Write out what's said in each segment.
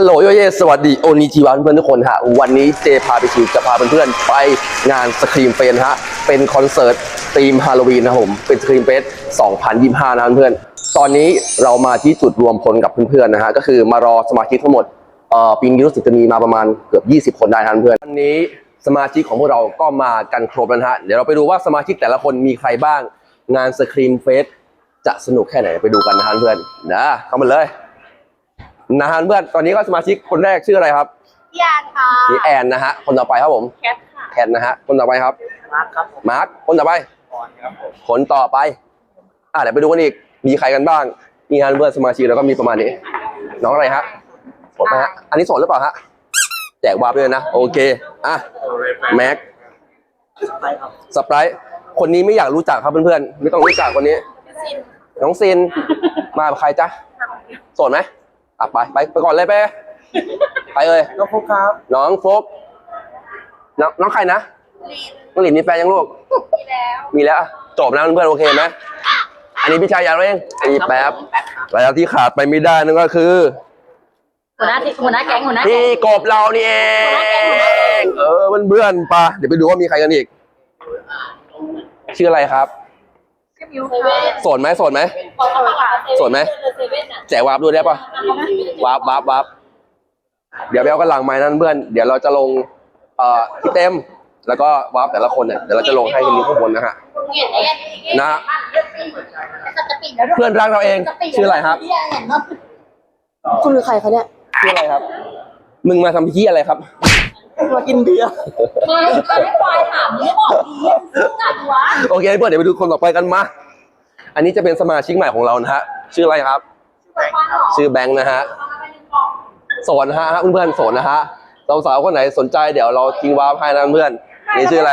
ฮัลโหลโยเยสวัสดีโอนิจิวะเพื่อนทุกคนฮะ วันนี้เจพาไปชิวจะพาเพื่อนๆไปงานสครีมเฟนฮะ เป็นคอนเสิร์ตธีมฮาโลวีนนะผม เป็นสครีมเฟส2025 นะเพื่อนๆตอนนี้เรามาที่จุดรวมพลกับเพื่อนๆนะฮะ ก็คือมารอสมาชิกทั้งหมดเอ่อปีนี้รู้สึกจะมีมาประมาณเกือบ 20 คนได้นะเพื่อนวันนี้สมาชิกของพวกเราก็มากันครบแล้วฮะเดี๋ยวเราไปดูว่าสมาชิกแต่ละคนมีใครบ้าง งานสครีมเฟสจะสนุกแค่ไหนไปดูกันนะฮะเพื่อนนะเข้ามาเลย นะฮะเพื่อนตอนนี้ก็สมาชิกคนแรกชื่ออะไรครับพี่แอนค่ะนี่แอนนะฮะคนต่อไปครับผมแคทค่ะแคนนะฮะคนต่อไปครับมาร์คครับผมมาร์คคนต่อไปก่อนครับผมคนต่อไปอะเดี๋ยวไปดูกันอีกมีใครกันบ้างมีงานเพื่อนสมาชิกแล้วก็มีประมาณนี้ น้องอะไรฮะโสดไหมฮะอันนี้โสดหรือเปล่าฮะแจกวาร์ปด้วยนะโอเคอะแม็กไปครับสไปร์คนนี้ไม่อยากรู้จักครับเพื่อนๆไม่ต้องรู้จักคนนี้น้องซินมากับใครจ๊ะโสดไหม อะไปไปไปก่อนเลยไปไปเลยก็พบครับ น้องโฟกน้องน้องใครนะน้องหลินมีแฟนยังลูก มีแล้ว มีแล้วอะจบแล้วเพื่อนๆโอเคไหมอันนี้พี่ชายยาวเองอันนี้แป๊บแล้วที่ขาดไปไม่ได้นั่นก็คือ หัวหน้าที่หัวหน้าแก๊งหัวหน้าแก๊พี่ง กบเรานี่เองเออเพื่อนๆปะเดี๋ยวไปดูว่ามีใครกันอีก ชื่ออะไรครับ ชื่อมิวค่ะโสดไหมโสดไหมขอขอโสดไหมเซเว่นอะแจกวาร์ปด้วยได้ปะวาร์ปวาร์ปวาร์ปเดี๋ยวไปเอากันหลังไม้นั่นเพื่อน เดี๋ยวเราจะลงเอ่อที่เต็ม แล้วก็วาร์ปแต่ละคนเนี่ยเดี๋ยวเราจะลงให้กันนี้ข้างบนนะฮะนะเพื่อนรักเราเองชื่ออะไรครับคุณคือใครคะเนี่ยชื่ออะไรครับ มึงมาทำที่อะไรครับมากินเบียร์ไม่ไม่ควายถามไม่บอกดีจัดวะโอเคเพื่อนเดี๋ยวไปดูคนต่อไปกันมา อันนี้จะเป็นสมาชิกใหม่ของเรานะฮะ ชื่ออะไรครับ ชื่อแบงค์นะฮะโสนนะฮะเพื่อนๆโสนนะฮะสาวๆคนไหนสนใจเดี๋ยวเราทิ้งวาร์ปให้นะเพื่อนนี่ชื่ออะไร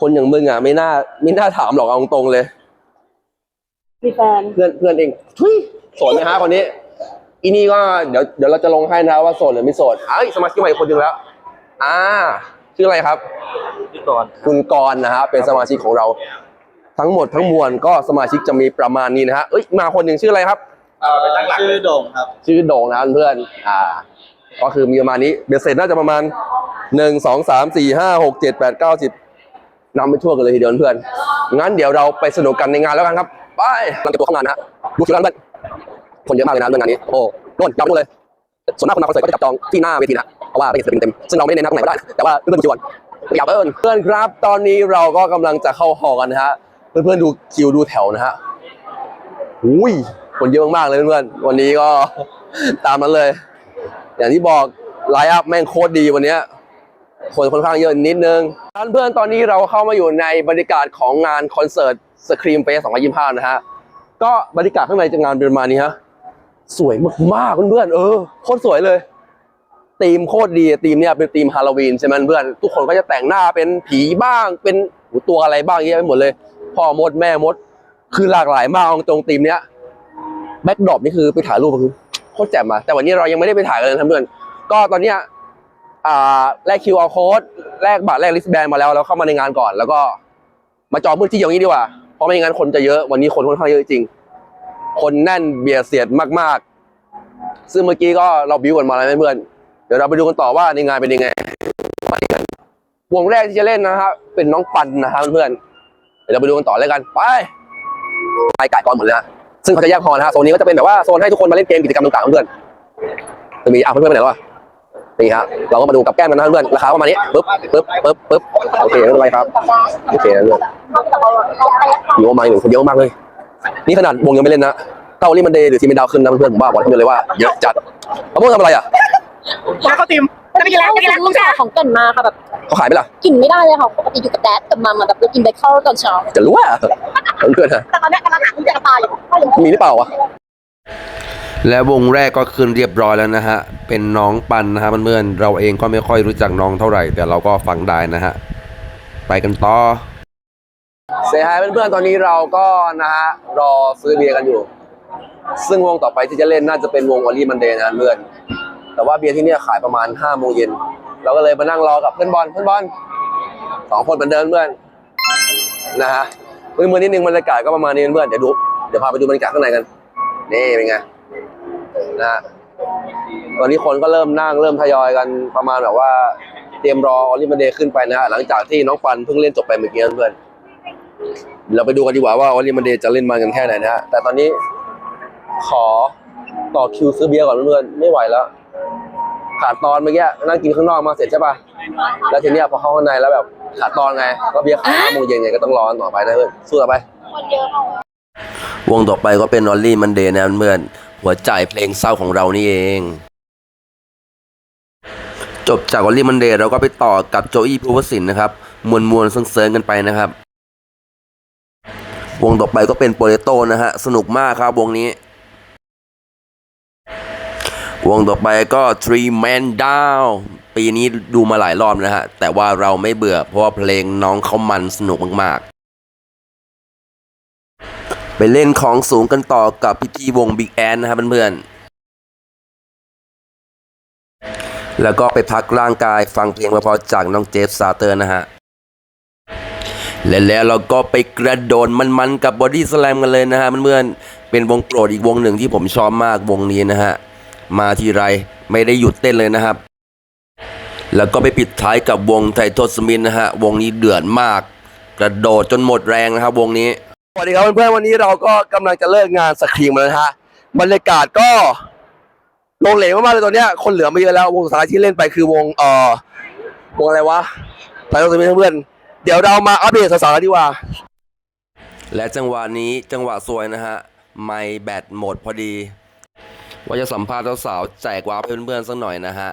คนอย่างมึงอะไม่น่าไม่น่าถามหรอกเอาตรงๆเลยมีแฟนเพื่อนเพื่อนเองทุยโสดไหมฮะคนนี้อีนี่ก็เดี๋ยวเดี๋ยวเราจะลงให้นะว่าโสดหรือไม่โสดเอ้ยสมาชิกใหม่คนหนึ่งแล้ว อ่า ชื่ออะไรครับพี่ก่อนคุณกรณ์นะฮะเป็นสมาชิกของเรา ทั้งหมดทั้งมวลก็สมาชิกจะมีประมาณนี้นะฮะเอ้ยมาคนหนึ่งชื่ออะไรครับชื่อโด่งครับ ชื่อโด่งนะเพื่อนๆอ่า ก็คือมีประมาณนี้เบสเสร็จน่าจะประมาณหนึ่งสองสามสี่ห้าหกเจ็ดแปดเก้าสิบนำไปทั่วกันเลยทีเดียวเพื่อนงั้นเดี๋ยวเราไปสนุกกันในงานแล้วกันครับไปหลังจากตัวเข้างานนะฮะดูคิวกันเพื่อนคนเยอะมากเลยนะเรื่องงานนี้โอ้โน่นจับนู่นเลยส่วนมากคนมาคอนเสิร์ตก็จะจับจองที่หน้าเวทีนะเพราะว่าไม่เห็นศิลปินเต็มซึ่งเราไม่ได้เน้นนะตรงไหนก็ได้แต่ว่าเพื่อนๆมีชวนอย่าเพิ่นเพื่อนครับ ตอนนี้เราก็กำลังจะเข้าหอกันนะฮะ เพื่อนๆดูคิวดูแถวนะฮะอุ้ยคนเยอะมากๆเลยเพื่อนๆวันนี้ก็ตามนั้นเลย อย่างที่บอกไลฟ์อัพแม่งโคตรดีวันนี้คนค่อนข้างเยอะนิดนึงท่านเพื่อนตอนนี้เราเข้ามาอยู่ในบรรยากาศของงานคอนเสิร์ตสครีมเฟส2025 นะฮะ ก็บรรยากาศข้างในจะงานเป็นมานี้ฮะ สวยมากๆเพื่อนๆเออโคตรสวยเลยธีมโคตรดีธีมเนี้ยเป็นธีมฮาโลวีนใช่ไหมเพื่อนทุกคนก็จะแต่งหน้าเป็นผีบ้างเป็นตัวอะไรบ้างเยอะไปหมดเลย พ่อมดแม่มด คือหลากหลายมากอาตรงธีมเนี้ยแบ็กดรอปนี่คือไปถ่ายรูปคือโคตรแจ่มอะแต่วันนี้เรายังไม่ได้ไปถ่ายกันเลยนะเพื่อนก็ตอนเนี้ยอ่าแลก QR code แลกบัตรแลกลิสแบนมาแล้วแล้วเข้ามาในงานก่อน แล้วก็มาจองพื้นที่อย่างนี้ดีกว่าเพราะไม่งั้นคนจะเยอะวันนี้คนค่อนข้างเยอะจริง คนแน่นเบียดเสียดมากๆ ซึ่งเมื่อกี้ก็เราบิวกันมาแล้วเพื่อนเดี๋ยวเราไปดูกันต่อว่าในงานเป็นยังไงวงแรกที่จะเล่นนะครับเป็นน้องปันนะครับเพื่อน ดี๋ยวเราไปดูกันต่อเลยกันไปไปไก่ก่อนหมดเลยนะซึ่งเขาจะแยกพอนะฮะโซนนี้ก็จะเป็นแบบว่าโซนให้ทุกคนมาเล่นเกมกิจกรรมต่างๆเพื่อนๆจะมีอะเพื่อนๆไปไหนแล้ววะนี่ฮะเราก็มาดูกับแก้มกันนะเพื่อนๆราคาประมาณนี้ปึ๊บปึ๊บปึ๊บปึ๊บโอเคไม่เป็นไรครับโอเคนะเพื่อนอยู่ประมาณหนึ่งคนเยอะมากเลย นี่ขนาดวงยังไม่เล่นนะเกาหลีมันเดย์หรือทีมเป็นดาวขึ้นนะเพื่อนๆผมว่าบอกให้เลยว่าเยอะจัดมะม่วงทำอะไรอะมาเข้าทีมจะไปกินแล้วจะไปกินแล้วลูกสาวของเกินมาค่ะแบบ เขาขายไหมล่ะ กินไม่ได้เลยค่ะปกติอยู่กับแดดกับมัมอะแบบเรากินเบเกอร์ตอนเช้าจะรู้ว่าเพื่อนๆฮะแต่ตอนนี้กำลังหาคุณจะตายอยู่มีหรือเปล่าวะและวงแรกก็ขึ้นเรียบร้อยแล้วนะฮะ เป็นน้องปันนะฮะเพื่อนๆเราเองก็ไม่ค่อยรู้จักน้องเท่าไหร่ แต่เราก็ฟังได้นะฮะ ไปกันต่อเซฮายเพื่อนๆตอนนี้เราก็นะฮะรอซื้อเบียร์กันอยู่ ซึ่งวงต่อไปที่จะเล่นน่าจะเป็นวงอลี่มันเดย์นะเพื่อนแต่ว่าเบียร์ที่เนี่ยขายประมาณห้าโมงเย็น เราก็เลยมานั่งรอกับเพื่อนบอลเพื่อนบอลสองคนเหมือนเดิมเพื่อนนะฮะมือมือนิดนึงบรรยากาศก็ประมาณนี้เพื่อนเดี๋ยวดูเดี๋ยวพาไปดูบรรยากาศข้างในกันนี่เป็นไงนะฮะตอนนี้คนก็เริ่มนั่งเริ่มทยอยกันประมาณแบบว่าเตรียมรอออลิมันเดย์ขึ้นไปนะฮะหลังจากที่น้องปันเพิ่งเล่นจบไปเมื่อกี้เพื่อนเราไปดูกันดีกว่าว่าออลิมันเดย์จะเล่นมันกันแค่ไหนนะฮะแต่ตอนนี้ขอต่อคิวซื้อเบียร์ก่อนเพื่อนไม่ไหวแล้ว ขาดตอนเมื่อกี้นั่งกินข้างนอกมาเสร็จใช่ป่ะแล้วทีเนี้ยพอเข้าข้างในแล้วแบบขาดตอนไงก็เบียร์ขายห้าโมงเย็นไงก็ต้องรอกันต่อไปนะเพื่อนสู้ต่อไป คนเยอะมาก วงต่อไปก็เป็นนอลลี่มันเดย์นะเพื่อนหัวใจเพลงเศร้าของเรานี่เอง จบจากนอลลี่มันเดย์เราก็ไปต่อกับโจอี้ภูวสินนะครับ มวลมวลๆเซิงๆกันไปนะครับ วงต่อไปก็เป็นโปเตโต้นะฮะ สนุกมากครับวงนี้ วงต่อไปก็ Three Man Down ปีนี้ดูมาหลายรอบนะฮะ แต่ว่าเราไม่เบื่อเพราะว่าเพลงน้องเขามันสนุกมาก ๆ ไปเล่นของสูงกันต่อกับพิธีวง Big แอนนะครับเพื่อนๆ แล้วก็ไปพักร่างกายฟังเพลงเพราะจากน้องเจฟซาเตอร์นะฮะ และแล้วเราก็ไปกระโดดมันๆกับบอดี้สแลมกันเลยนะฮะเพื่อนๆ เป็นวงโปรดอีกวงหนึ่งที่ผมชอบมากวงนี้นะฮะ มาทีไรไม่ได้หยุดเต้นเลยนะครับ แล้วก็ไปปิดท้ายกับวงไททอสมินนะฮะ วงนี้เดือดมาก กระโดดจนหมดแรงนะครับวงนี้ สวัสดีครับเพื่อนๆวันนี้เราก็กำลังจะเลิกงานสครีมแล้วนะฮะ บรรยากาศก็ลงเหลวมากๆเลยตอนเนี้ยคนเหลือไม่เยอะแล้ววงสุดท้ายที่เล่นไปคือวงเอ่อวงอะไรวะไทยสมิธเพื่อนเดี๋ยวเรามาอัปเดตสาวๆกันดีกว่า และจังหวะนี้จังหวะสวยนะฮะ ไม่แบตหมดพอดี ว่าจะสัมภาษณ์สาวๆแจกว้าร์ปให้เพื่อนๆสักหน่อยนะฮะ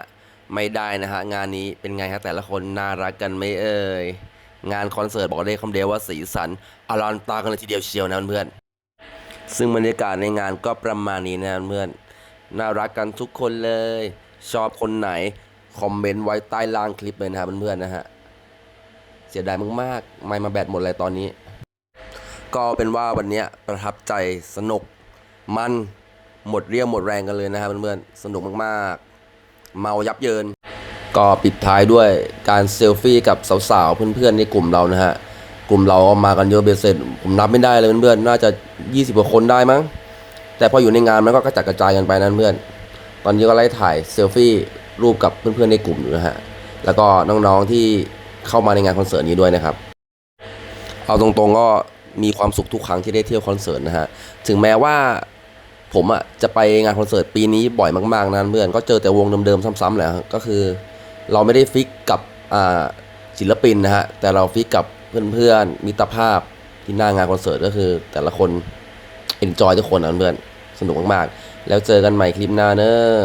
ไม่ได้นะฮะ งานนี้เป็นไงฮะแต่ละคนน่ารักกันไหม่เอ่ย งานคอนเสิร์ตบอกได้คำเดียวว่าสีสันอลังตากันเลยทีเดียวเชียวนะเพื่อนๆซึ่งบรรยากาศในงานก็ประมาณนี้นะเพื่อนน่ารักกันทุกคนเลย ชอบคนไหน คอมเมนต์ไว้ใต้ล่างคลิปเลยนะครับเพื่อนๆนะฮะเสียดายมากๆ ไม่มาแบตหมดเลยตอนนี้ ก็เป็นว่าวันนี้ประทับใจสนุกมัน หมดเรี่ยวหมดแรงกันเลยนะครับเพื่อนๆ สนุกมากๆ เมายับเยิน ก็ปิดท้ายด้วยการเซลฟี่กับสาวๆ เพื่อนๆ ในกลุ่มเรานะฮะ กลุ่มเราก็มากันเยอะเบสเสร็จผมนับไม่ได้เลยเพื่อนๆ น่าจะ 20กว่าคนได้มั้ง แต่พออยู่ในงานมันก็กระจัดกระจายกันไปนะเพื่อน ตอนนี้ก็ไล่ถ่ายเซลฟี่รูปกับเพื่อนๆ ในกลุ่มอยู่นะฮะ แล้วก็น้องๆ ที่เข้ามาในงานคอนเสิร์ตนี้ด้วยนะครับ เอาตรงๆ ก็มีความสุขทุกครั้งที่ได้เที่ยวคอนเสิร์ตนะฮะ ถึงแม้ว่า ผมอะจะไปงานคอนเสิร์ตปีนี้บ่อยมากๆนะเพื่อนก็เจอแต่วงเดิมๆซ้ำๆแหละก็คือ เราไม่ได้ฟิกกับอ่าศิลปินนะฮะแต่เราฟิกกับเพื่อนๆมิตรภาพที่หน้างานคอนเสิร์ตก็คือ แต่ละคนเอ็นจอยทุกคนนะเพื่อนสนุกมากๆ แล้วเจอกันใหม่คลิปหน้าเนอะ